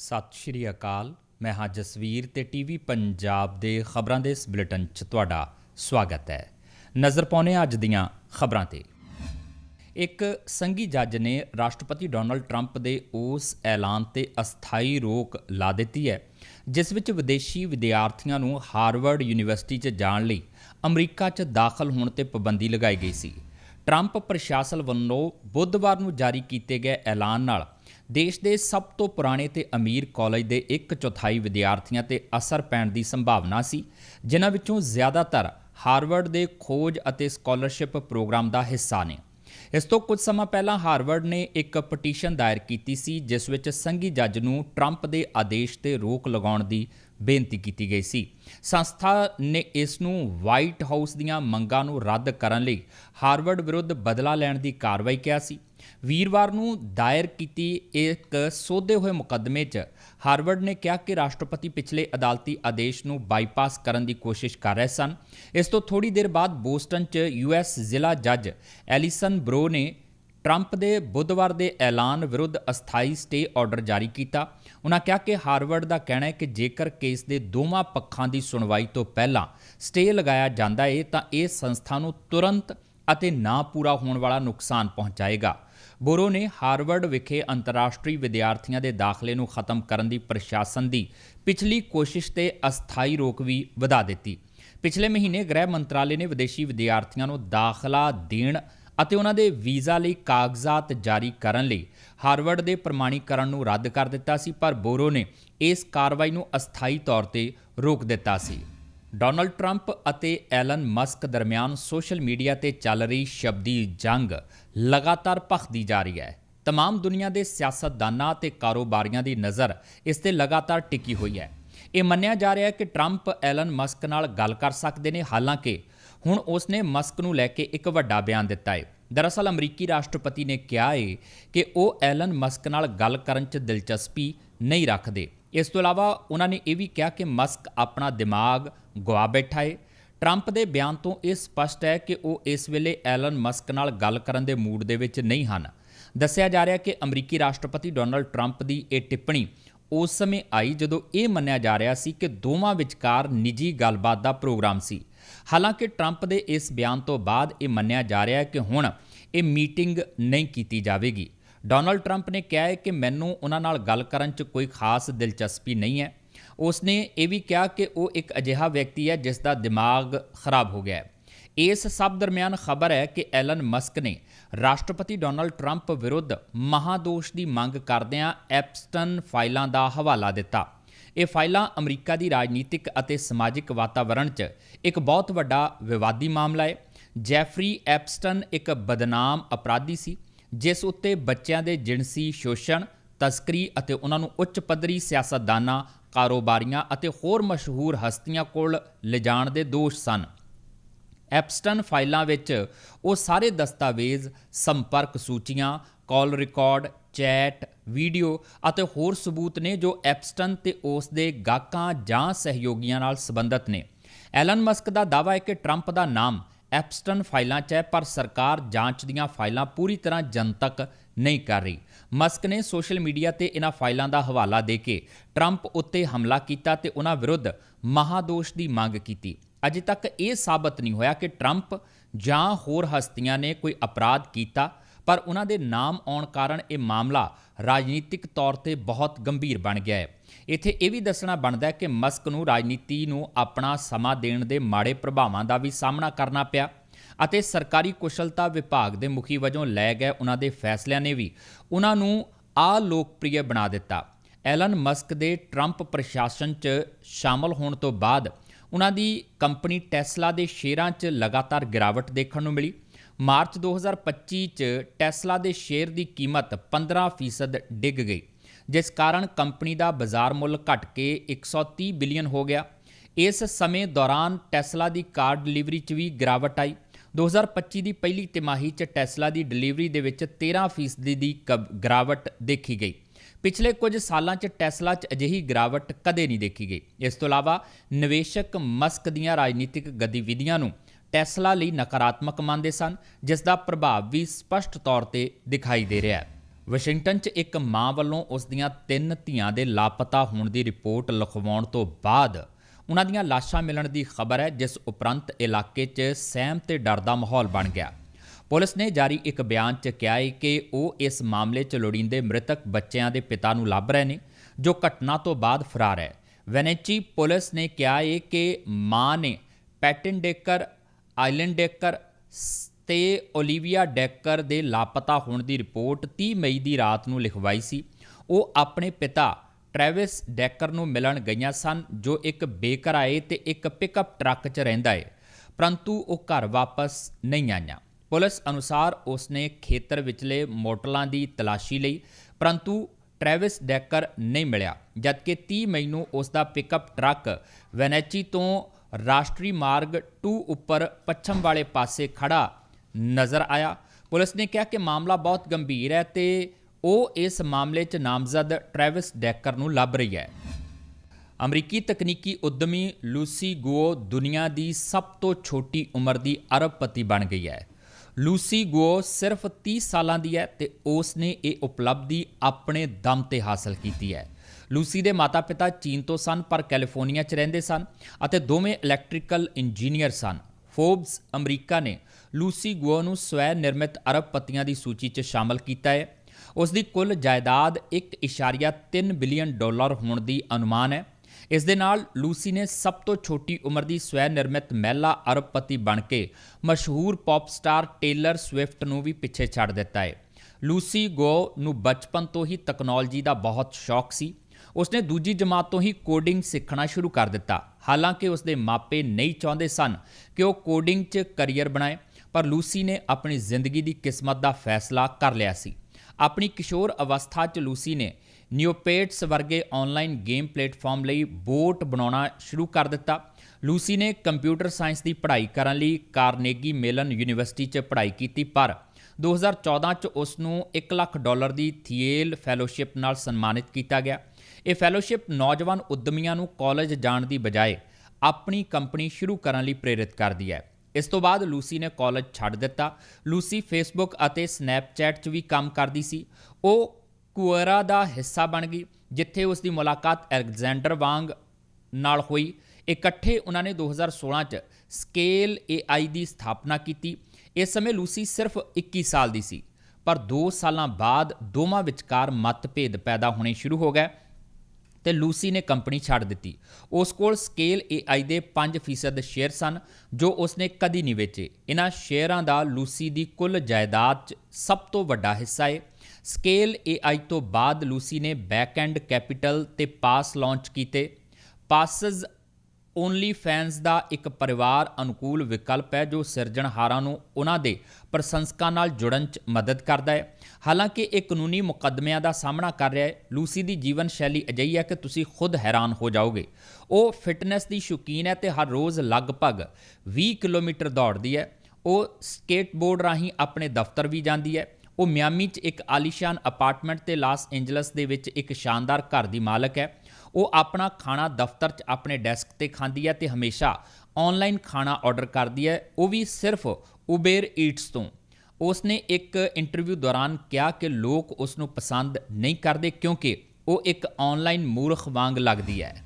ਸਤਿ ਸ਼੍ਰੀ ਅਕਾਲ। ਮੈਂ ਹਾਂ ਜਸਵੀਰ ਤੇ ਟੀਵੀ ਪੰਜਾਬ ਦੇ ਖਬਰਾਂ ਦੇ ਇਸ ਬੁਲੇਟਿਨ 'ਚ ਤੁਹਾਡਾ ਸਵਾਗਤ ਹੈ। ਨਜ਼ਰ ਪਾਉਣੇ ਅੱਜ ਦੀਆਂ ਖਬਰਾਂ ਤੇ। ਇੱਕ ਸੰਘੀ ਜੱਜ ਨੇ ਰਾਸ਼ਟਰਪਤੀ ਡੋਨਲਡ ਟਰੰਪ ਦੇ ਉਸ ਐਲਾਨ ਤੇ ਅਸਥਾਈ ਰੋਕ ਲਾ ਦਿੱਤੀ ਹੈ, ਜਿਸ ਵਿੱਚ ਵਿਦੇਸ਼ੀ ਵਿਦਿਆਰਥੀਆਂ ਨੂੰ ਹਾਰਵਰਡ ਯੂਨੀਵਰਸਿਟੀ 'ਚ ਜਾਣ ਲਈ ਅਮਰੀਕਾ 'ਚ ਦਾਖਲ ਹੋਣ ਤੇ ਪਾਬੰਦੀ ਲਗਾਈ ਗਈ ਸੀ। ਟਰੰਪ ਪ੍ਰਸ਼ਾਸਨ ਵੱਲੋਂ ਬੁੱਧਵਾਰ ਨੂੰ ਜਾਰੀ ਕੀਤੇ ਗਏ ਐਲਾਨ ਨਾਲ ਦੇਸ਼ ਦੇ ਸਭ ਤੋਂ ਪੁਰਾਣੇ ਤੇ ਅਮੀਰ ਕਾਲਜ ਦੇ ਇੱਕ ਚੌਥਾਈ ਵਿਦਿਆਰਥੀਆਂ ਤੇ ਅਸਰ ਪੈਣ ਦੀ ਸੰਭਾਵਨਾ ਸੀ, ਜਿਨ੍ਹਾਂ ਵਿੱਚੋਂ ਜ਼ਿਆਦਾਤਰ ਹਾਰਵਰਡ ਦੇ ਖੋਜ ਅਤੇ ਸਕਾਲਰਸ਼ਿਪ ਪ੍ਰੋਗਰਾਮ ਦਾ ਹਿੱਸਾ ਨੇ। ਇਸ ਤੋਂ ਕੁਝ ਸਮਾਂ ਪਹਿਲਾਂ ਹਾਰਵਰਡ ਨੇ ਇੱਕ ਪਟੀਸ਼ਨ ਦਾਇਰ ਕੀਤੀ ਸੀ, ਜਿਸ ਵਿੱਚ ਸੰਘੀ ਜੱਜ ਨੂੰ ਟਰੰਪ ਦੇ ਆਦੇਸ਼ ਤੇ ਰੋਕ ਲਗਾਉਣ ਦੀ ਬੇਨਤੀ ਕੀਤੀ ਗਈ ਸੀ। ਸੰਸਥਾ ਨੇ ਇਸ ਨੂੰ ਵਾਈਟ ਹਾਊਸ ਦੀਆਂ ਮੰਗਾਂ ਨੂੰ ਰੱਦ ਕਰਨ ਲਈ ਹਾਰਵਰਡ ਵਿਰੁੱਧ ਬਦਲਾ ਲੈਣ ਦੀ ਕਾਰਵਾਈ ਕਿਹਾ ਸੀ। ਵੀਰਵਾਰ ਨੂੰ ਦਾਇਰ ਕੀਤੀ ਇੱਕ ਸੋਧੇ ਹੋਏ ਮੁਕੱਦਮੇ 'ਚ ਹਾਰਵਰਡ ਨੇ ਕਿਹਾ ਕਿ ਰਾਸ਼ਟਰਪਤੀ ਪਿਛਲੇ ਅਦਾਲਤੀ ਆਦੇਸ਼ ਨੂੰ ਬਾਈਪਾਸ ਕਰਨ ਦੀ ਕੋਸ਼ਿਸ਼ ਕਰ ਰਹੇ ਸਨ। ਇਸ ਤੋਂ ਥੋੜੀ ਦੇਰ ਬਾਅਦ ਬੋਸਟਨ 'ਚ ਯੂਐਸ ਜ਼ਿਲ੍ਹਾ ਜੱਜ ਐਲੀਸਨ ਬਰੋ ਨੇ ਟਰੰਪ ਦੇ ਬੁੱਧਵਾਰ ਦੇ ਐਲਾਨ ਵਿਰੁੱਧ ਅਸਥਾਈ ਸਟੇ ਆਰਡਰ ਜਾਰੀ ਕੀਤਾ। ਉਹਨਾਂ ਕਿਹਾ ਕਿ ਹਾਰਵਰਡ ਦਾ ਕਹਿਣਾ ਹੈ ਕਿ ਜੇਕਰ ਕੇਸ ਦੇ ਦੋਵਾਂ ਪੱਖਾਂ ਦੀ ਸੁਣਵਾਈ ਤੋਂ ਪਹਿਲਾਂ ਸਟੇ ਲਗਾਇਆ ਜਾਂਦਾ ਹੈ ਤਾਂ ਇਹ ਸੰਸਥਾ ਨੂੰ ਤੁਰੰਤ ਅਤੇ ਨਾ ਪੂਰਾ ਹੋਣ ਵਾਲਾ ਨੁਕਸਾਨ ਪਹੁੰਚਾਏਗਾ। ਬੋਰੋ ਨੇ ਹਾਰਵਰਡ ਵਿਖੇ ਅੰਤਰਰਾਸ਼ਟਰੀ ਵਿਦਿਆਰਥੀਆਂ ਦੇ ਦਾਖਲੇ ਨੂੰ ਖਤਮ ਕਰਨ ਦੀ ਪ੍ਰਸ਼ਾਸਨ ਦੀ ਪਿਛਲੀ ਕੋਸ਼ਿਸ਼ ਤੇ ਅਸਥਾਈ ਰੋਕ ਵੀ ਵਧਾ ਦਿੱਤੀ। ਪਿਛਲੇ ਮਹੀਨੇ ਗ੍ਰਹਿ ਮੰਤਰਾਲੇ ਨੇ ਵਿਦੇਸ਼ੀ ਵਿਦਿਆਰਥੀਆਂ ਨੂੰ ਦਾਖਲਾ ਦੇਣ ਅਤੇ ਉਹਨਾਂ ਦੇ ਵੀਜ਼ਾ ਲਈ ਕਾਗਜ਼ਾਤ ਜਾਰੀ ਕਰਨ ਲਈ ਹਾਰਵਰਡ ਦੇ ਪ੍ਰਮਾਣੀਕਰਨ ਨੂੰ ਰੱਦ ਕਰ ਦਿੱਤਾ ਸੀ, ਪਰ ਬੋਰੋ ਨੇ ਇਸ ਕਾਰਵਾਈ ਨੂੰ ਅਸਥਾਈ ਤੌਰ ਤੇ ਰੋਕ ਦਿੱਤਾ ਸੀ। ਡੋਨਲਡ ਟਰੰਪ ਅਤੇ ਐਲਨ ਮਸਕ ਦਰਮਿਆਨ ਸੋਸ਼ਲ ਮੀਡੀਆ ਤੇ ਚੱਲ ਰਹੀ ਸ਼ਬਦੀ ਜੰਗ ਲਗਾਤਾਰ ਭਖਦੀ ਜਾ ਰਹੀ ਹੈ तमाम ਦੁਨੀਆ ਦੇ ਸਿਆਸਤਦਾਨਾਂ ਤੇ ਕਾਰੋਬਾਰੀਆਂ ਦੀ ਨਜ਼ਰ ਇਸ ਤੇ ਲਗਾਤਾਰ ਟਿਕੀ ਹੋਈ ਹੈ ਇਹ ਮੰਨਿਆ ਜਾ ਰਿਹਾ ਹੈ ਕਿ ਟਰੰਪ ਐਲਨ ਮਸਕ ਨਾਲ ਗੱਲ ਕਰ ਸਕਦੇ ਨੇ ਹਾਲਾਂਕਿ ਹੁਣ ਉਸਨੇ ਮਸਕ ਨੂੰ ਲੈ ਕੇ ਇੱਕ ਵੱਡਾ ਬਿਆਨ ਦਿੱਤਾ ਹੈ ਦਰਅਸਲ ਅਮਰੀਕੀ ਰਾਸ਼ਟਰਪਤੀ ਨੇ ਕਿਹਾ ਹੈ ਕਿ ਉਹ ਐਲਨ ਮਸਕ ਨਾਲ ਗੱਲ ਕਰਨ 'ਚ ਦਿਲਚਸਪੀ ਨਹੀਂ ਰੱਖਦੇ ਇਸ ਤੋਂ ਇਲਾਵਾ ਉਹਨਾਂ ਨੇ ਇਹ ਵੀ ਕਿਹਾ ਕਿ ਮਸਕ ਆਪਣਾ ਦਿਮਾਗ ਗਵਾ ਬੈਠਾ ਹੈ ਟਰੰਪ ਦੇ ਬਿਆਨ ਤੋਂ ਇਹ ਸਪਸ਼ਟ ਹੈ ਕਿ ਉਹ ਇਸ ਵੇਲੇ ਐਲਨ ਮਸਕ ਨਾਲ ਗੱਲ ਕਰਨ ਦੇ ਮੂਡ ਦੇ ਵਿੱਚ ਨਹੀਂ ਹਨ। ਦੱਸਿਆ ਜਾ ਰਿਹਾ ਕਿ ਅਮਰੀਕੀ ਰਾਸ਼ਟਰਪਤੀ ਡੋਨਲਡ ਟਰੰਪ ਦੀ ਇਹ ਟਿੱਪਣੀ ਉਸ ਸਮੇਂ ਆਈ ਜਦੋਂ ਇਹ ਮੰਨਿਆ ਜਾ ਰਿਹਾ ਸੀ ਕਿ ਦੋਵਾਂ ਵਿਚਕਾਰ ਨਿੱਜੀ ਗੱਲਬਾਤ ਦਾ ਪ੍ਰੋਗਰਾਮ ਸੀ। ਹਾਲਾਂਕਿ ਟਰੰਪ ਦੇ ਇਸ ਬਿਆਨ ਤੋਂ ਬਾਅਦ ਇਹ ਮੰਨਿਆ ਜਾ ਰਿਹਾ ਹੈ ਕਿ ਹੁਣ ਇਹ ਮੀਟਿੰਗ ਨਹੀਂ ਕੀਤੀ ਜਾਵੇਗੀ। ਡੋਨਲਡ ਟਰੰਪ ਨੇ ਕਿਹਾ ਹੈ ਕਿ ਮੈਨੂੰ ਉਹਨਾਂ ਨਾਲ ਗੱਲ ਕਰਨ 'ਚ ਕੋਈ ਖਾਸ ਦਿਲਚਸਪੀ ਨਹੀਂ ਹੈ। ਉਸਨੇ ਇਹ ਵੀ ਕਿਹਾ ਕਿ ਉਹ ਇੱਕ ਅਜਿਹਾ ਵਿਅਕਤੀ ਹੈ ਜਿਸ ਦਾ ਦਿਮਾਗ ਖਰਾਬ ਹੋ ਗਿਆ ਹੈ। ਇਸ ਸਭ ਦਰਮਿਆਨ ਖਬਰ ਹੈ ਕਿ ਐਲਨ ਮਸਕ ਨੇ ਰਾਸ਼ਟਰਪਤੀ ਡੋਨਲਡ ਟਰੰਪ ਵਿਰੁੱਧ ਮਹਾਦੋਸ਼ ਦੀ ਮੰਗ ਕਰਦਿਆਂ ਐਪਸਟਨ ਫਾਈਲਾਂ ਦਾ ਹਵਾਲਾ ਦਿੱਤਾ। ਇਹ ਫਾਈਲਾਂ ਅਮਰੀਕਾ ਦੀ ਰਾਜਨੀਤਿਕ ਅਤੇ ਸਮਾਜਿਕ ਵਾਤਾਵਰਣ 'ਚ ਇੱਕ ਬਹੁਤ ਵੱਡਾ ਵਿਵਾਦੀ ਮਾਮਲਾ ਹੈ। ਜੈਫਰੀ ਐਪਸਟਨ ਇੱਕ ਬਦਨਾਮ ਅਪਰਾਧੀ ਸੀ। ਜਿਸ ਉੱਤੇ ਬੱਚਿਆਂ ਦੇ ਜਿਣਸੀ, ਸ਼ੋਸ਼ਣ, ਤਸਕਰੀ ਅਤੇ ਉਹਨਾਂ ਨੂੰ ਉੱਚ ਪੱਧਰੀ ਸਿਆਸਤਦਾਨਾਂ, ਕਾਰੋਬਾਰੀਆਂ ਅਤੇ ਹੋਰ ਮਸ਼ਹੂਰ ਹਸਤੀਆਂ ਕੋਲ ਲਿਜਾਣ ਦੇ ਦੋਸ਼ ਸਨ। ਐਪਸਟਨ ਫਾਈਲਾਂ ਵਿੱਚ ਉਹ ਸਾਰੇ ਦਸਤਾਵੇਜ਼, ਸੰਪਰਕ ਸੂਚੀਆਂ, ਕਾਲ ਰਿਕਾਰਡ, ਚੈਟ, ਵੀਡੀਓ ਅਤੇ ਹੋਰ ਸਬੂਤ ਨੇ ਜੋ ਐਪਸਟਨ ਤੇ ਉਸ ਦੇ ਗਾਹਕਾਂ ਜਾਂ ਸਹਿਯੋਗੀਆਂ ਨਾਲ ਸੰਬੰਧਿਤ ਨੇ। ਐਲਨ ਮਸਕ ਦਾ ਦਾਅਵਾ ਹੈ ਕਿ ਟਰੰਪ ਦਾ ਨਾਮ ਐਪਸਟਨ ਫਾਈਲਾਂ 'ਚ ਹੈ, ਪਰ ਸਰਕਾਰ ਜਾਂਚ ਦੀਆਂ ਫਾਈਲਾਂ ਪੂਰੀ ਤਰ੍ਹਾਂ ਜਨਤਕ ਨਹੀਂ ਕਰ ਰਹੀ। ਮਸਕ ਨੇ ਸੋਸ਼ਲ ਮੀਡੀਆ ਤੇ ਇਹਨਾਂ ਫਾਈਲਾਂ ਦਾ ਹਵਾਲਾ ਦੇ ਕੇ ਟਰੰਪ ਉੱਤੇ ਹਮਲਾ ਕੀਤਾ ਤੇ ਉਹਨਾਂ ਵਿਰੁੱਧ ਮਹਾਦੋਸ਼ ਦੀ ਮੰਗ ਕੀਤੀ। ਅਜੇ ਤੱਕ ਇਹ ਸਾਬਤ ਨਹੀਂ ਹੋਇਆ ਕਿ ਟਰੰਪ ਜਾਂ ਹੋਰ ਹਸਤੀਆਂ ਨੇ ਕੋਈ ਅਪਰਾਧ ਕੀਤਾ ਪਰ ਉਹਨਾਂ ਦੇ ਨਾਮ ਆਉਣ ਕਾਰਨ ਇਹ ਮਾਮਲਾ ਰਾਜਨੀਤਿਕ ਤੌਰ ਤੇ ਬਹੁਤ ਗੰਭੀਰ ਬਣ ਗਿਆ ਹੈ। ਇੱਥੇ ਇਹ ਵੀ ਦੱਸਣਾ ਬਣਦਾ ਹੈ ਕਿ ਮਸਕ ਨੂੰ ਰਾਜਨੀਤੀ ਨੂੰ ਆਪਣਾ ਸਮਾਂ ਦੇਣ ਦੇ ਮਾੜੇ ਪ੍ਰਭਾਵਾਂ ਦਾ ਵੀ ਸਾਹਮਣਾ ਕਰਨਾ ਪਿਆ ਅਤੇ ਸਰਕਾਰੀ ਕੁਸ਼ਲਤਾ ਵਿਭਾਗ ਦੇ ਮੁਖੀ ਵਜੋਂ ਲੈ ਗਏ ਉਹਨਾਂ ਦੇ ਫੈਸਲਿਆਂ ਨੇ ਵੀ ਉਹਨਾਂ ਨੂੰ ਅਲੋਕਪ੍ਰਿਯ ਬਣਾ ਦਿੱਤਾ। ਐਲਨ ਮਸਕ ਦੇ ਟਰੰਪ ਪ੍ਰਸ਼ਾਸਨ 'ਚ ਸ਼ਾਮਲ ਹੋਣ ਤੋਂ ਬਾਅਦ ਉਹਨਾਂ ਦੀ ਕੰਪਨੀ ਟੈਸਲਾ ਦੇ ਸ਼ੇਅਰਾਂ 'ਚ ਲਗਾਤਾਰ ਗਿਰਾਵਟ ਦੇਖਣ ਨੂੰ ਮਿਲੀ। ਮਾਰਚ 2025 'ਚ ਟੈਸਲਾ ਦੇ ਸ਼ੇਅਰ ਦੀ ਕੀਮਤ 15% ਡਿੱਗ ਗਈ, ਜਿਸ ਕਾਰਨ ਕੰਪਨੀ ਦਾ ਬਾਜ਼ਾਰ ਮੁੱਲ ਘਟ ਕੇ 130 ਬਿਲੀਅਨ ਹੋ ਗਿਆ। ਇਸ ਸਮੇਂ ਦੌਰਾਨ ਟੈਸਲਾ ਦੀ ਕਾਰ ਡਿਲੀਵਰੀ 'ਚ ਵੀ ਗਿਰਾਵਟ ਆਈ। 2025 ਦੀ ਪਹਿਲੀ ਤਿਮਾਹੀ 'ਚ ਟੈਸਲਾ ਦੀ ਡਿਲੀਵਰੀ ਦੇ ਵਿੱਚ 13% ਦੀ ਕਬ- ਗਿਰਾਵਟ ਦੇਖੀ ਗਈ। ਪਿਛਲੇ ਕੁਝ ਸਾਲਾਂ 'ਚ ਟੈਸਲਾ 'ਚ ਅਜਿਹੀ ਗਿਰਾਵਟ ਕਦੇ ਨਹੀਂ ਦੇਖੀ ਗਈ। ਇਸ ਤੋਂ ਇਲਾਵਾ ਨਿਵੇਸ਼ਕ ਮਸਕ ਦੀਆਂ ਰਾਜਨੀਤਿਕ ਗਤੀਵਿਧੀਆਂ ਨੂੰ ਟੈਸਲਾ ਲਈ ਨਕਾਰਾਤਮਕ ਮੰਨਦੇ ਸਨ ਜਿਸ ਦਾ ਪ੍ਰਭਾਵ ਵੀ ਸਪਸ਼ਟ ਤੌਰ ਤੇ ਦਿਖਾਈ ਦੇ ਰਿਹਾ ਹੈ। ਵਾਸ਼ਿੰਗਟਨ 'ਚ ਇੱਕ ਮਾਂ ਵੱਲੋਂ ਉਸ ਦੀਆਂ ਤਿੰਨ ਧੀਆਂ ਦੇ ਲਾਪਤਾ ਹੋਣ ਦੀ ਰਿਪੋਰਟ ਲਿਖਵਾਉਣ ਤੋਂ ਬਾਅਦ ਉਹਨਾਂ ਦੀਆਂ ਲਾਸ਼ਾਂ ਮਿਲਣ ਦੀ ਖਬਰ ਹੈ, ਜਿਸ ਉਪਰੰਤ ਇਲਾਕੇ 'ਚ ਸਹਿਮ ਤੇ ਡਰ ਦਾ ਮਾਹੌਲ ਬਣ ਗਿਆ। ਪੁਲਿਸ ਨੇ ਜਾਰੀ ਇੱਕ ਬਿਆਨ 'ਚ ਕਿਹਾ ਹੈ ਕਿ ਉਹ ਇਸ ਮਾਮਲੇ 'ਚ ਲੋੜੀਂਦੇ ਮ੍ਰਿਤਕ ਬੱਚਿਆਂ ਦੇ ਪਿਤਾ ਨੂੰ ਲੱਭ ਰਹੇ ਨੇ, ਜੋ ਘਟਨਾ ਤੋਂ ਬਾਅਦ ਫਰਾਰ ਹੈ। ਵੈਨੇਚੀ ਪੁਲਿਸ ਨੇ ਕਿਹਾ ਹੈ ਕਿ ਮਾਂ ਨੇ ਪੈਟਨ ਡੇਕਰ ਆਈਲੈਂਡ ਡੈਕਰ ਸ- ਤੇ ਓਲੀਵੀਆ ਡੈਕਰ ਦੇ ਲਾਪਤਾ ਹੋਣ ਦੀ ਰਿਪੋਰਟ 30 ਮਈ ਦੀ ਰਾਤ ਨੂੰ ਲਿਖਵਾਈ ਸੀ। ਉਹ ਆਪਣੇ ਪਿਤਾ ਟ੍ਰੈਵਿਸ ਡੈਕਰ ਨੂੰ ਮਿਲਣ ਗਈਆਂ ਸਨ, ਜੋ ਇੱਕ ਬੇਕਰਾਏ ਤੇ ਇੱਕ ਪਿਕਅਪ ਟਰੱਕ 'ਚ ਰਹਿੰਦਾ ਹੈ ਪਰੰਤੂ ਉਹ ਘਰ ਵਾਪਸ ਨਹੀਂ ਆਈਆਂ। ਪੁਲਿਸ ਅਨੁਸਾਰ ਉਸਨੇ ਖੇਤਰ ਵਿਚਲੇ ਮੋਟਲਾਂ ਦੀ ਤਲਾਸ਼ੀ ਲਈ, ਪਰੰਤੂ ਟ੍ਰੈਵਿਸ ਡੈਕਰ ਨਹੀਂ ਮਿਲਿਆ, ਜਦਕਿ 30 ਮਈ ਨੂੰ ਉਸ ਦਾ ਪਿਕਅਪ ਟਰੱਕ ਵੈਨੇਚੀ ਤੋਂ ਰਾਸ਼ਟਰੀ ਮਾਰਗ 2 ਉੱਪਰ ਪੱਛਮ ਵਾਲੇ ਪਾਸੇ ਖੜਾ ਨਜ਼ਰ ਆਇਆ। ਪੁਲਿਸ ਨੇ ਕਿਹਾ ਕਿ ਮਾਮਲਾ ਬਹੁਤ ਗੰਭੀਰ ਹੈ ਤੇ ਉਹ ਇਸ ਮਾਮਲੇ 'ਚ ਨਾਮਜ਼ਦ ਟ੍ਰੈਵਿਸ ਡੈਕਰ ਨੂੰ ਲੱਭ ਰਹੀ ਹੈ। ਅਮਰੀਕੀ ਤਕਨੀਕੀ ਉਦਮੀ ਲੂਸੀ ਗੋ ਦੁਨੀਆ ਦੀ ਸਭ ਤੋਂ ਛੋਟੀ ਉਮਰ ਦੀ ਅਰਬਪਤੀ ਬਣ ਗਈ ਹੈ। ਲੂਸੀ ਗੋ ਸਿਰਫ 30 ਸਾਲਾਂ ਦੀ ਹੈ ਤੇ ਉਸ ਨੇ ਇਹ ਉਪਲਬਧੀ ਆਪਣੇ ਦਮ ਤੇ ਹਾਸਲ ਕੀਤੀ ਹੈ। ਲੂਸੀ ਦੇ ਮਾਤਾ-ਪਿਤਾ ਚੀਨ ਤੋਂ ਸਨ, ਪਰ ਕੈਲੀਫੋਰਨੀਆ 'ਚ ਰਹਿੰਦੇ ਸਨ ਅਤੇ ਦੋਵੇਂ ਇਲੈਕਟ੍ਰੀਕਲ ਇੰਜੀਨੀਅਰ ਸਨ। ਫੋਰਬਸ ਅਮਰੀਕਾ ਨੇ ਲੂਸੀ ਗੋ ਨੂੰ ਸਵੈ ਨਿਰਮਿਤ ਅਰਬਪਤੀਆਂ ਦੀ ਸੂਚੀ 'ਚ ਸ਼ਾਮਲ ਕੀਤਾ ਹੈ। ਉਸ ਦੀ ਕੁੱਲ ਜਾਇਦਾਦ 1.3 ਬਿਲੀਅਨ ਡਾਲਰ ਹੋਣ ਦੀ ਅਨੁਮਾਨ ਹੈ। ਇਸ ਦੇ ਨਾਲ ਲੂਸੀ ਨੇ ਸਭ ਤੋਂ ਛੋਟੀ ਉਮਰ ਦੀ ਸਵੈ ਨਿਰਮਿਤ ਮਹਿਲਾ ਅਰਬਪਤੀ ਬਣ ਕੇ ਮਸ਼ਹੂਰ ਪੌਪ ਸਟਾਰ ਟੇਲਰ ਸਵਿਫਟ ਨੂੰ ਵੀ ਪਿੱਛੇ ਛੱਡ ਦਿੱਤਾ ਹੈ। ਲੂਸੀ ਗੋ ਨੂੰ ਬਚਪਨ ਤੋਂ ਹੀ ਤਕਨਾਲੋਜੀ ਦਾ ਬਹੁਤ ਸ਼ੌਕ ਸੀ। ਉਸਨੇ ਦੂਜੀ ਜਮਾਤ ਤੋਂ ਹੀ ਕੋਡਿੰਗ ਸਿੱਖਣਾ ਸ਼ੁਰੂ ਕਰ ਦਿੱਤਾ। ਹਾਲਾਂਕਿ ਉਸਦੇ ਮਾਪੇ ਨਹੀਂ ਚਾਹੁੰਦੇ ਸਨ ਕਿ ਉਹ ਕੋਡਿੰਗ 'ਚ ਕੈਰੀਅਰ ਬਣਾਏ, ਪਰ ਲੂਸੀ ਨੇ ਆਪਣੀ ਜ਼ਿੰਦਗੀ ਦੀ ਕਿਸਮਤ ਦਾ ਫੈਸਲਾ ਕਰ ਲਿਆ ਸੀ। ਆਪਣੀ ਕਿਸ਼ੋਰ ਅਵਸਥਾ 'ਚ ਲੂਸੀ ਨੇ ਨਿਓਪੇਟਸ ਵਰਗੇ ਆਨਲਾਈਨ ਗੇਮ ਪਲੇਟਫਾਰਮ ਲਈ ਬੋਟ ਬਣਾਉਣਾ ਸ਼ੁਰੂ ਕਰ ਦਿੱਤਾ। ਲੂਸੀ ਨੇ ਕੰਪਿਊਟਰ ਸਾਇੰਸ ਦੀ ਪੜ੍ਹਾਈ ਕਰਨ ਲਈ ਕਾਰਨੇਗੀ ਮੇਲਨ ਯੂਨੀਵਰਸਿਟੀ 'ਚ ਪੜ੍ਹਾਈ ਕੀਤੀ, ਪਰ 2014 'ਚ ਉਸ ਨੂੰ 1 ਲੱਖ ਡਾਲਰ ਦੀ ਥੀਏਲ ਫੈਲੋਸ਼ਿਪ ਨਾਲ ਸਨਮਾਨਿਤ ਕੀਤਾ ਗਿਆ। ਇਹ ਫੈਲੋਸ਼ਿਪ ਨੌਜਵਾਨ ਉਦਮੀਆਂ ਨੂੰ ਕਾਲਜ ਜਾਣ ਦੀ ਬਜਾਏ ਆਪਣੀ ਕੰਪਨੀ ਸ਼ੁਰੂ ਕਰਨ ਲਈ ਪ੍ਰੇਰਿਤ ਕਰਦੀ ਹੈ। ਇਸ ਤੋਂ ਬਾਅਦ ਲੂਸੀ ਨੇ ਕਾਲਜ ਛੱਡ ਦਿੱਤਾ। ਲੂਸੀ ਫੇਸਬੁੱਕ ਅਤੇ ਸਨੈਪਚੈਟ 'ਚ ਵੀ ਕੰਮ ਕਰਦੀ ਸੀ। ਉਹ ਕੁਅਰਾ ਦਾ ਹਿੱਸਾ ਬਣ ਗਈ, ਜਿੱਥੇ ਉਸ ਦੀ ਮੁਲਾਕਾਤ ਅਲੈਗਜ਼ੈਂਡਰ ਵਾਂਗ ਨਾਲ ਹੋਈ। ਇਕੱਠੇ ਉਹਨਾਂ ਨੇ 2016 'ਚ ਸਕੇਲ AI ਦੀ ਸਥਾਪਨਾ ਕੀਤੀ। ਇਸ ਸਮੇਂ ਲੂਸੀ ਸਿਰਫ 21 ਸਾਲ ਦੀ ਸੀ, ਪਰ 2 ਸਾਲਾਂ ਬਾਅਦ ਦੋਵਾਂ ਵਿਚਕਾਰ ਮਤਭੇਦ ਪੈਦਾ ਹੋਣੇ ਸ਼ੁਰੂ ਹੋ ਗਏ। ਤੇ ਲੂਸੀ ਨੇ ਕੰਪਨੀ ਛੱਡ ਦਿੱਤੀ। ਉਸ ਕੋਲ ਸਕੇਲ AI ਦੇ 5% ਸ਼ੇਅਰ ਸਨ, ਜੋ ਉਸਨੇ ਕਦੀ ਨਹੀਂ ਵੇਚੇ। ਇਹਨਾਂ ਸ਼ੇਅਰਾਂ ਦਾ ਲੂਸੀ ਦੀ ਕੁੱਲ ਜਾਇਦਾਦ 'ਚ ਸਭ ਤੋਂ ਵੱਡਾ ਹਿੱਸਾ ਹੈ ਸਕੇਲ AI ਤੋਂ ਬਾਅਦ ਲੂਸੀ ਨੇ ਬੈਕਐਂਡ ਕੈਪੀਟਲ ਤੇ ਪਾਸ ਲਾਂਚ ਕੀਤੇ। ਪਾਸਸ ਓਨਲੀ ਫੈਨਸ ਦਾ ਇੱਕ ਪਰਿਵਾਰ ਅਨੁਕੂਲ ਵਿਕਲਪ ਹੈ ਜੋ ਸਿਰਜਣਹਾਰਾਂ ਨੂੰ ਉਹਨਾਂ ਦੇ ਪ੍ਰਸ਼ੰਸਕਾਂ ਨਾਲ ਜੁੜਨ 'ਚ ਮਦਦ ਕਰਦਾ ਹੈ। ਹਾਲਾਂਕਿ ਇਹ ਕਾਨੂੰਨੀ ਮੁਕੱਦਮਿਆਂ ਦਾ ਸਾਹਮਣਾ ਕਰ ਰਿਹਾ ਹੈ। ਲੂਸੀ ਦੀ ਜੀਵਨ ਸ਼ੈਲੀ ਅਜਿਹੀ ਹੈ ਕਿ ਤੁਸੀਂ ਖੁਦ ਹੈਰਾਨ ਹੋ ਜਾਓਗੇ। ਉਹ ਫਿਟਨੈਸ ਦੀ ਸ਼ੌਕੀਨ ਹੈ ਤੇ ਹਰ ਰੋਜ਼ ਲਗਭਗ 20 ਕਿਲੋਮੀਟਰ ਦੌੜਦੀ ਹੈ। ਉਹ ਸਕੇਟਬੋਰਡ ਰਾਹੀਂ ਆਪਣੇ ਦਫ਼ਤਰ ਵੀ ਜਾਂਦੀ ਹੈ। ਉਹ ਮਿਆਮੀ 'ਚ ਇੱਕ ਆਲੀਸ਼ਾਨ ਅਪਾਰਟਮੈਂਟ ਤੇ ਲਾਸ ਐਂਜਲਸ ਦੇ ਵਿੱਚ ਇੱਕ ਸ਼ਾਨਦਾਰ ਘਰ ਦੀ ਮਾਲਕ ਹੈ। ਉਹ ਆਪਣਾ ਖਾਣਾ ਦਫ਼ਤਰ 'ਚ ਆਪਣੇ ਡੈਸਕ ਤੇ ਖਾਂਦੀ ਹੈ ਤੇ ਹਮੇਸ਼ਾ ਆਨਲਾਈਨ ਖਾਣਾ ਆਰਡਰ ਕਰਦੀ ਹੈ। ਉਹ ਵੀ ਸਿਰਫ ਉਬੇਰ ਈਟਸ ਤੋਂ। ਉਸ ਨੇ ਇੱਕ ਇੰਟਰਵਿਊ ਦੌਰਾਨ ਕਿਹਾ ਕਿ ਲੋਕ ਉਸ ਨੂੰ ਪਸੰਦ ਨਹੀਂ ਕਰਦੇ ਕਿਉਂਕਿ ਉਹ ਇੱਕ ਆਨਲਾਈਨ ਮੂਰਖ ਵਾਂਗ ਲੱਗਦੀ ਹੈ।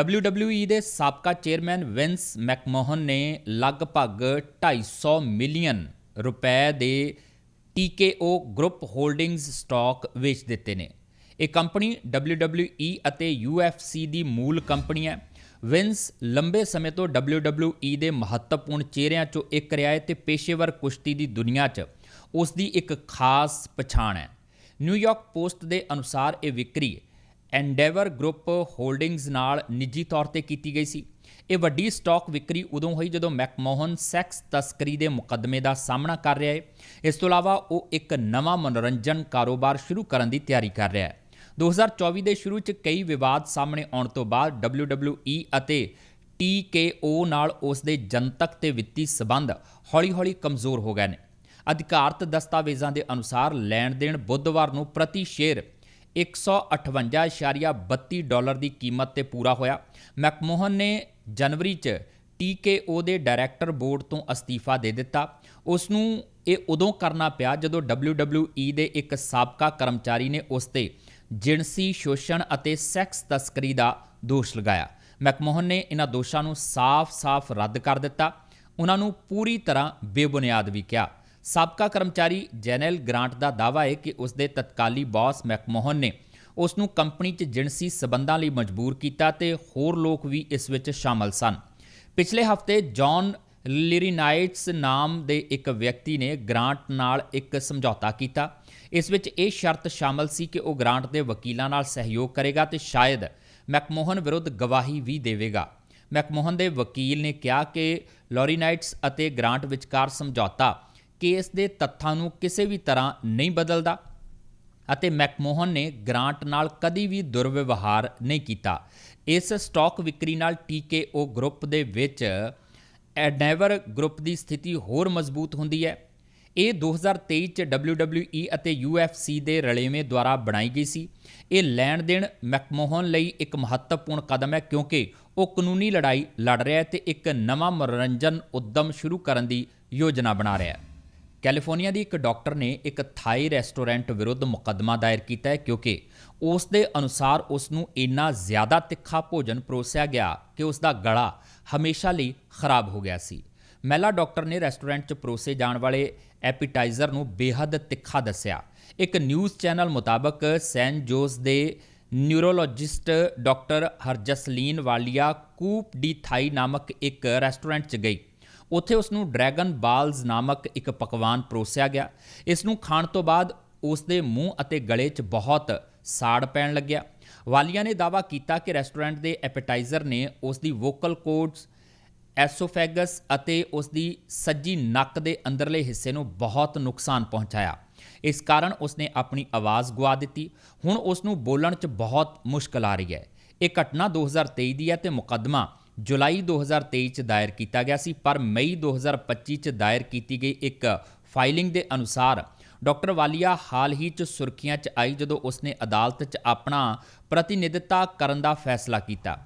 WWE ਦੇ ਸਾਬਕਾ ਚੇਅਰਮੈਨ ਵਿੰਸ ਮੈਕਮੋਹਨ ਨੇ ਲਗਭਗ 250 ਮਿਲੀਅਨ ਰੁਪਏ ਦੇ TKO ਗਰੁੱਪ ਹੋਲਡਿੰਗਜ਼ ਸਟਾਕ ਵੇਚ ਦਿੱਤੇ ਨੇ। ਇਹ ਕੰਪਨੀ WWE ਅਤੇ UFC ਦੀ ਮੂਲ ਕੰਪਨੀ ਹੈ। ਵਿੰਸ ਲੰਬੇ ਸਮੇਂ ਤੋਂ WWE ਦੇ ਮਹੱਤਵਪੂਰਨ ਚਿਹਰਿਆਂ ਚੋਂ ਇੱਕ ਰਿਹਾ ਹੈ ਤੇ ਪੇਸ਼ੇਵਰ ਕੁਸ਼ਤੀ ਦੀ ਦੁਨੀਆ 'ਚ ਉਸ ਦੀ ਇੱਕ ਖਾਸ ਪਛਾਣ ਹੈ। ਨਿਊਯਾਰਕ ਪੋਸਟ ਦੇ ਅਨੁਸਾਰ ਇਹ ਵਿਕਰੀ ਐਂਡੇਵਰ ਗਰੁੱਪ ਹੋਲਡਿੰਗਜ਼ ਨਾਲ ਨਿੱਜੀ ਤੌਰ ਤੇ ਕੀਤੀ ਗਈ ਸੀ। ਇਹ ਵੱਡੀ ਸਟਾਕ ਵਿਕਰੀ ਉਦੋਂ ਹੋਈ ਜਦੋਂ ਮੈਕਮੋਹਨ ਸੈਕਸ ਤਸਕਰੀ ਦੇ ਮੁਕੱਦਮੇ ਦਾ ਸਾਹਮਣਾ ਕਰ ਰਿਹਾ ਹੈ। ਇਸ ਤੋਂ ਇਲਾਵਾ ਉਹ ਇੱਕ ਨਵਾਂ ਮਨੋਰੰਜਨ ਕਾਰੋਬਾਰ ਸ਼ੁਰੂ ਕਰਨ ਦੀ ਤਿਆਰੀ ਕਰ ਰਿਹਾ ਹੈ। 2024 ਦੇ ਸ਼ੁਰੂ 'ਚ ਕਈ ਵਿਵਾਦ ਸਾਹਮਣੇ ਆਉਣ ਤੋਂ ਬਾਅਦ WWE ਅਤੇ TKO ਨਾਲ ਉਸ ਦੇ ਜਨਤਕ ਤੇ ਵਿੱਤੀ ਸਬੰਧ ਹੌਲੀ-ਹੌਲੀ ਕਮਜ਼ੋਰ ਹੋ ਗਏ ਨੇ। ਅਧਿਕਾਰਤ ਦਸਤਾਵੇਜ਼ਾਂ ਦੇ ਅਨੁਸਾਰ ਲੈਣ ਦੇਣ ਬੁੱਧਵਾਰ ਨੂੰ ਪ੍ਰਤੀ ਸ਼ੇਅਰ 158.32 ਡਾਲਰ ਦੀ ਕੀਮਤ ਤੇ ਪੂਰਾ ਹੋਇਆ। ਮੈਕਮੋਹਨ ਨੇ ਜਨਵਰੀ 'ਚ TKO ਦੇ ਡਾਇਰੈਕਟਰ ਬੋਰਡ ਤੋਂ ਅਸਤੀਫਾ ਦੇ ਦਿੱਤਾ। ਉਸ ਨੂੰ ਇਹ ਉਦੋਂ ਕਰਨਾ ਪਿਆ ਜਦੋਂ WWE ਦੇ ਇੱਕ ਸਾਬਕਾ ਕਰਮਚਾਰੀ ਨੇ ਉਸ ਤੇ ਜਿਣਸੀ, ਸ਼ੋਸ਼ਣ ਅਤੇ ਸੈਕਸ ਤਸਕਰੀ ਦਾ ਦੋਸ਼ ਲਗਾਇਆ। ਮੈਕਮੋਹਨ ਨੇ ਇਹਨਾਂ ਦੋਸ਼ਾਂ ਨੂੰ ਸਾਫ਼-ਸਾਫ਼ ਰੱਦ ਕਰ ਦਿੱਤਾ। ਉਹਨਾਂ ਨੂੰ ਪੂਰੀ ਤਰ੍ਹਾਂ ਬੇਬੁਨਿਆਦ ਵੀ ਕਿਹਾ। ਸਾਬਕਾ ਕਰਮਚਾਰੀ ਜੈਨਲ ਗ੍ਰਾਂਟ ਦਾ ਦਾਅਵਾ ਹੈ ਕਿ ਉਸ ਦੇ ਤਤਕਾਲੀ ਬੌਸ ਮੈਕਮੋਹਨ ਨੇ ਉਸ ਨੂੰ ਕੰਪਨੀ 'ਚ ਜਿਣਸੀ ਸਬੰਧਾਂ ਲਈ ਮਜਬੂਰ ਕੀਤਾ ਤੇ ਹੋਰ ਲੋਕ ਵੀ ਇਸ ਵਿੱਚ ਸ਼ਾਮਲ ਸਨ। ਪਿਛਲੇ ਹਫ਼ਤੇ ਜੌਨ ਲਿਰੀਨਾਈਟਸ ਨਾਮ ਦੇ ਇੱਕ ਵਿਅਕਤੀ ਨੇ ਗ੍ਰਾਂਟ ਨਾਲ ਇੱਕ ਸਮਝੌਤਾ ਕੀਤਾ। ਇਸ ਵਿੱਚ ਇਹ ਸ਼ਰਤ ਸ਼ਾਮਲ ਸੀ ਕਿ ਉਹ ਗ੍ਰਾਂਟ ਦੇ ਵਕੀਲਾਂ ਨਾਲ ਸਹਿਯੋਗ ਕਰੇਗਾ ਤੇ ਸ਼ਾਇਦ ਮੈਕਮੋਹਨ ਵਿਰੁੱਧ ਗਵਾਹੀ ਵੀ ਦੇਵੇਗਾ। ਮੈਕਮੋਹਨ ਦੇ ਵਕੀਲ ਨੇ ਕਿਹਾ ਕਿ ਲੋਰੀਨਾਈਟਸ ਅਤੇ ਗ੍ਰਾਂਟ ਵਿਚਕਾਰ ਸਮਝੌਤਾ ਕੇਸ ਦੇ ਤੱਥਾਂ ਨੂੰ ਕਿਸੇ ਵੀ ਤਰ੍ਹਾਂ ਨਹੀਂ ਬਦਲਦਾ ਅਤੇ ਮੈਕਮੋਹਨ ਨੇ ਗ੍ਰਾਂਟ ਨਾਲ ਕਦੀ ਵੀ ਦੁਰਵਿਵਹਾਰ ਨਹੀਂ ਕੀਤਾ। ਇਸ ਸਟਾਕ ਵਿਕਰੀ ਨਾਲ ਟੀਕੇ ਉਹ ਗਰੁੱਪ ਦੇ ਵਿੱਚ ਐਡਨੇਵਰ ਗਰੁੱਪ ਦੀ ਸਥਿਤੀ ਹੋਰ ਮਜ਼ਬੂਤ ਹੁੰਦੀ ਹੈ। ਇਹ 2023 ਚ WWE ਅਤੇ UFC ਦੇ ਰਲੇਵੇਂ ਦੁਆਰਾ ਬਣਾਈ ਗਈ ਸੀ। ਇਹ ਲੈਣ ਦੇਣ ਮੈਕਮੋਹਨ ਲਈ ਇੱਕ ਮਹੱਤਵਪੂਰਨ ਕਦਮ ਹੈ ਕਿਉਂਕਿ ਉਹ ਕਾਨੂੰਨੀ ਲੜਾਈ ਲੜ ਰਿਹਾ ਹੈ ਤੇ ਇੱਕ ਨਵਾਂ ਮਨੋਰੰਜਨ ਉਦਮ ਸ਼ੁਰੂ ਕਰਨ ਦੀ ਯੋਜਨਾ ਬਣਾ ਰਿਹਾ ਹੈ। ਕੈਲੀਫੋਰਨੀਆ ਦੀ ਇੱਕ ਡਾਕਟਰ ਨੇ ਇੱਕ ਥਾਈ ਰੈਸਟੋਰੈਂਟ ਵਿਰੁੱਧ ਮੁਕੱਦਮਾ ਦਾਇਰ ਕੀਤਾ ਹੈ ਕਿਉਂਕਿ ਉਸ ਦੇ ਅਨੁਸਾਰ ਉਸ ਨੂੰ ਇੰਨਾ ਜ਼ਿਆਦਾ ਤਿੱਖਾ ਭੋਜਨ ਪਰੋਸਿਆ ਗਿਆ ਕਿ ਉਸ ਦਾ ਗਲਾ ਹਮੇਸ਼ਾ ਲਈ ਖਰਾਬ ਹੋ ਗਿਆ ਸੀ। ਮਹਿਲਾ ਡਾਕਟਰ ਨੇ ਰੈਸਟੋਰੈਂਟ 'ਚ ਪਰੋਸੇ ਜਾਣ ਵਾਲੇ ਐਪੀਟਾਈਜ਼ਰ ਨੂੰ ਬੇਹੱਦ ਤਿੱਖਾ ਦੱਸਿਆ। ਇੱਕ ਨਿਊਜ਼ ਚੈਨਲ ਮੁਤਾਬਕ ਸੈਨ ਜੋਸ ਦੇ ਨਿਊਰੋਲੋਜਿਸਟ ਡਾਕਟਰ ਹਰਜਸਲੀਨ ਵਾਲੀਆ ਕੂਪ ਡੀ ਥਾਈ ਨਾਮਕ ਇੱਕ ਰੈਸਟੋਰੈਂਟ 'ਚ ਗਈ। ਉੱਥੇ ਉਸ ਨੂੰ ਡਰੈਗਨ ਬਾਲਸ ਨਾਮਕ ਇੱਕ ਪਕਵਾਨ ਪਰੋਸਿਆ ਗਿਆ। ਇਸ ਨੂੰ ਖਾਣ ਤੋਂ ਬਾਅਦ ਉਸ ਦੇ ਮੂੰਹ ਅਤੇ ਗਲੇ 'ਚ ਬਹੁਤ ਸਾੜ ਪੈਣ ਲੱਗਿਆ। ਵਾਲੀਆ ਨੇ ਦਾਅਵਾ ਕੀਤਾ ਕਿ ਰੈਸਟੋਰੈਂਟ ਦੇ ਐਪੇਟਾਈਜ਼ਰ ਨੇ ਉਸ ਦੀ ਵੋਕਲ ਕੋਰਡਸ ਐਸੋਫੈਗਸ ਅਤੇ ਉਸ ਦੀ ਸੱਜੀ ਨੱਕ ਦੇ ਅੰਦਰਲੇ ਹਿੱਸੇ ਨੂੰ ਬਹੁਤ ਨੁਕਸਾਨ ਪਹੁੰਚਾਇਆ। ਇਸ ਕਾਰਨ ਉਸ ਨੇ ਆਪਣੀ ਆਵਾਜ਼ ਗਵਾ ਦਿੱਤੀ। ਹੁਣ ਉਸ ਨੂੰ ਬੋਲਣ 'ਚ ਬਹੁਤ ਮੁਸ਼ਕਲ ਆ ਰਹੀ ਹੈ। ਇਹ ਘਟਨਾ 2023 ਦੀ ਹੈ ਤੇ ਮੁਕੱਦਮਾ ਜੁਲਾਈ 2023 ਚ ਦਾਇਰ ਕੀਤਾ ਗਿਆ ਸੀ, ਪਰ ਮਈ 2025 ਚ ਦਾਇਰ ਕੀਤੀ ਗਈ ਇੱਕ ਫਾਈਲਿੰਗ ਦੇ ਅਨੁਸਾਰ ਡਾਕਟਰ ਵਾਲੀਆ ਹਾਲ ਹੀ ਚ ਸੁਰਖੀਆਂ ਚ ਆਈ ਜਦੋਂ ਉਸਨੇ ਅਦਾਲਤ ਚ ਆਪਣਾ ਪ੍ਰਤੀਨਿਧਤਾ ਕਰਨ ਦਾ ਫੈਸਲਾ ਕੀਤਾ।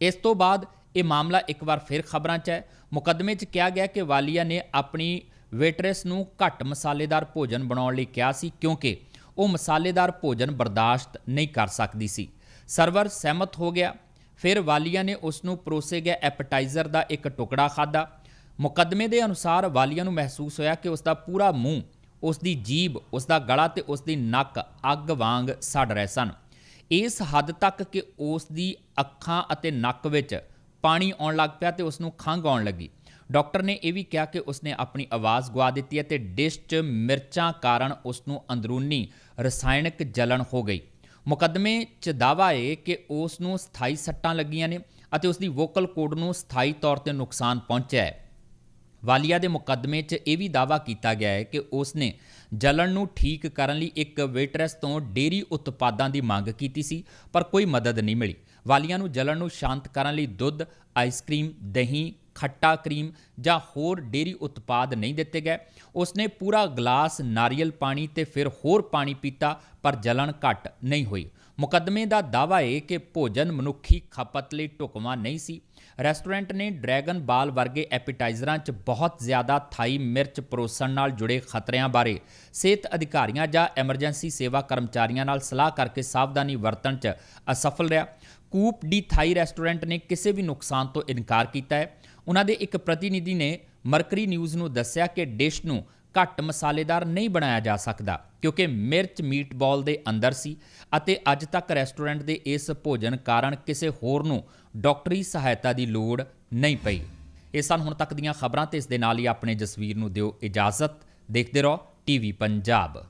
ਇਸ ਤੋਂ ਬਾਅਦ ਇਹ ਮਾਮਲਾ ਇੱਕ ਵਾਰ ਫਿਰ ਖਬਰਾਂ 'ਚ ਹੈ। ਮੁਕੱਦਮੇ 'ਚ ਕਿਹਾ ਗਿਆ ਕਿ ਵਾਲੀਆ ਨੇ ਆਪਣੀ ਵੇਟਰੈਸ ਨੂੰ ਘੱਟ ਮਸਾਲੇਦਾਰ ਭੋਜਨ ਬਣਾਉਣ ਲਈ ਕਿਹਾ ਸੀ, ਕਿਉਂਕਿ ਉਹ ਮਸਾਲੇਦਾਰ ਭੋਜਨ ਬਰਦਾਸ਼ਤ ਨਹੀਂ ਕਰ ਸਕਦੀ ਸੀ। ਸਰਵਰ ਸਹਿਮਤ ਹੋ ਗਿਆ। ਫਿਰ ਵਾਲੀਆ ਨੇ ਉਸ ਨੂੰ ਪਰੋਸੇ ਗਏ ਐਪੇਟਾਈਜ਼ਰ ਦਾ ਇੱਕ ਟੁਕੜਾ ਖਾਦਾ ਮੁਕੱਦਮੇ ਦੇ ਅਨੁਸਾਰ ਵਾਲੀਆ ਨੂੰ ਮਹਿਸੂਸ ਹੋਇਆ ਕਿ ਉਸ ਦਾ ਪੂਰਾ ਮੂੰਹ ਉਸ ਦੀ ਜੀਭ ਉਸ ਦਾ ਗਲਾ ਤੇ ਉਸ ਦੀ ਨੱਕ ਅੱਗ ਵਾਂਗ ਸੜ ਰਹੇ ਸਨ। ਇਸ ਹੱਦ ਤੱਕ ਕਿ ਉਸ ਦੀ ਅੱਖਾਂ ਅਤੇ ਨੱਕ ਵਿੱਚ ਪਾਣੀ ਆਉਣ ਲੱਗ ਪਿਆ ਤੇ ਉਸ ਨੂੰ ਖੰਘ ਆਉਣ ਲੱਗੀ। ਡਾਕਟਰ ਨੇ ਇਹ ਵੀ ਕਿਹਾ ਕਿ ਉਸਨੇ ਆਪਣੀ ਆਵਾਜ਼ ਗਵਾ ਦਿੱਤੀ ਹੈ ਤੇ ਡਿਸ਼ 'ਚ ਮਿਰਚਾਂ ਕਾਰਨ ਉਸ ਨੂੰ ਅੰਦਰੂਨੀ ਰਸਾਇਣਕ ਜਲਣ ਹੋ ਗਈ। ਮੁਕੱਦਮੇ 'ਚ ਦਾਅਵਾ ਹੈ ਕਿ ਉਸ ਨੂੰ ਸਥਾਈ ਸੱਟਾਂ ਲੱਗੀਆਂ ਨੇ ਅਤੇ ਉਸ ਦੀ ਵੋਕਲ ਕੋਡ ਨੂੰ ਸਥਾਈ ਤੌਰ ਤੇ ਨੁਕਸਾਨ ਪਹੁੰਚਿਆ ਹੈ। ਵਾਲੀਆ ਦੇ ਮੁਕੱਦਮੇ 'ਚ ਇਹ ਵੀ ਦਾਅਵਾ ਕੀਤਾ ਗਿਆ ਹੈ ਕਿ ਉਸ ਨੇ ਜਲਣ ਨੂੰ ਠੀਕ ਕਰਨ ਲਈ ਇੱਕ ਵੇਟਰੈਸ ਤੋਂ ਡੇਰੀ ਉਤਪਾਦਾਂ ਦੀ ਮੰਗ ਕੀਤੀ ਸੀ, ਪਰ ਕੋਈ ਮਦਦ ਨਹੀਂ ਮਿਲੀ। ਵਾਲੀਆਂ ਨੂੰ ਜਲਣ ਨੂੰ ਸ਼ਾਂਤ ਕਰਨ ਲਈ ਦੁੱਧ ਆਈਸਕ੍ਰੀਮ ਦਹੀਂ, ਖੱਟਾ ਕਰੀਮ ਜਾਂ ਹੋਰ ਡੇਰੀ ਉਤਪਾਦ ਨਹੀਂ ਦਿੱਤੇ ਗਏ। ਉਸਨੇ ਪੂਰਾ ਗਲਾਸ ਨਾਰੀਅਲ ਪਾਣੀ ਤੇ ਫਿਰ ਹੋਰ ਪਾਣੀ ਪੀਤਾ, ਪਰ ਜਲਣ ਘਟ ਨਹੀਂ ਹੋਈ। ਮੁਕੱਦਮੇ ਦਾ ਦਾਅਵਾ ਹੈ ਕਿ ਭੋਜਨ ਮਨੁੱਖੀ ਖਪਤ ਲਈ ਢੁਕਵਾਂ ਨਹੀਂ ਸੀ। ਰੈਸਟੋਰੈਂਟ ਨੇ ਡਰੈਗਨ ਬਾਲ ਵਰਗੇ ਐਪੀਟਾਈਜ਼ਰਾਂ 'ਚ ਬਹੁਤ ਜ਼ਿਆਦਾ ਥਾਈ ਮਿਰਚ ਪਰੋਸਣ ਨਾਲ ਜੁੜੇ ਖਤਰਿਆਂ ਬਾਰੇ ਸਿਹਤ ਅਧਿਕਾਰੀਆਂ ਜਾਂ ਐਮਰਜੈਂਸੀ ਸੇਵਾ ਕਰਮਚਾਰੀਆਂ ਨਾਲ ਸਲਾਹ ਕਰਕੇ ਸਾਵਧਾਨੀ ਵਰਤਣ 'ਚ ਅਸਫਲ ਰਿਹਾ। ਕੂਪ ਡੀ ਥਾਈ ਰੈਸਟੋਰੈਂਟ ਨੇ ਕਿਸੇ ਵੀ ਨੁਕਸਾਨ ਤੋਂ ਇਨਕਾਰ ਕੀਤਾ ਹੈ। ਉਹਨਾਂ ਦੇ ਇੱਕ ਪ੍ਰਤੀਨਿਧੀ ਨੇ ਮਰਕਰੀ ਨਿਊਜ਼ ਨੂੰ ਦੱਸਿਆ ਕਿ ਡਿਸ਼ ਨੂੰ ਘੱਟ ਮਸਾਲੇਦਾਰ ਨਹੀਂ ਬਣਾਇਆ ਜਾ ਸਕਦਾ, ਕਿਉਂਕਿ ਮਿਰਚ ਮੀਟਬਾਲ ਦੇ ਅੰਦਰ ਸੀ ਅਤੇ ਅੱਜ ਤੱਕ ਰੈਸਟੋਰੈਂਟ ਦੇ ਇਸ ਭੋਜਨ ਕਾਰਨ ਕਿਸੇ ਹੋਰ ਨੂੰ ਡਾਕਟਰੀ ਸਹਾਇਤਾ ਦੀ ਲੋੜ ਨਹੀਂ ਪਈ। ਇਹ ਸਨ ਹੁਣ ਤੱਕ ਦੀਆਂ ਖਬਰਾਂ ਤੇ ਇਸ ਦੇ ਨਾਲ ਹੀ ਆਪਣੇ ਜਸਵੀਰ ਨੂੰ ਦਿਓ ਇਜਾਜ਼ਤ। ਦੇਖਦੇ ਰਹੋ, ਟੀਵੀ ਪੰਜਾਬ।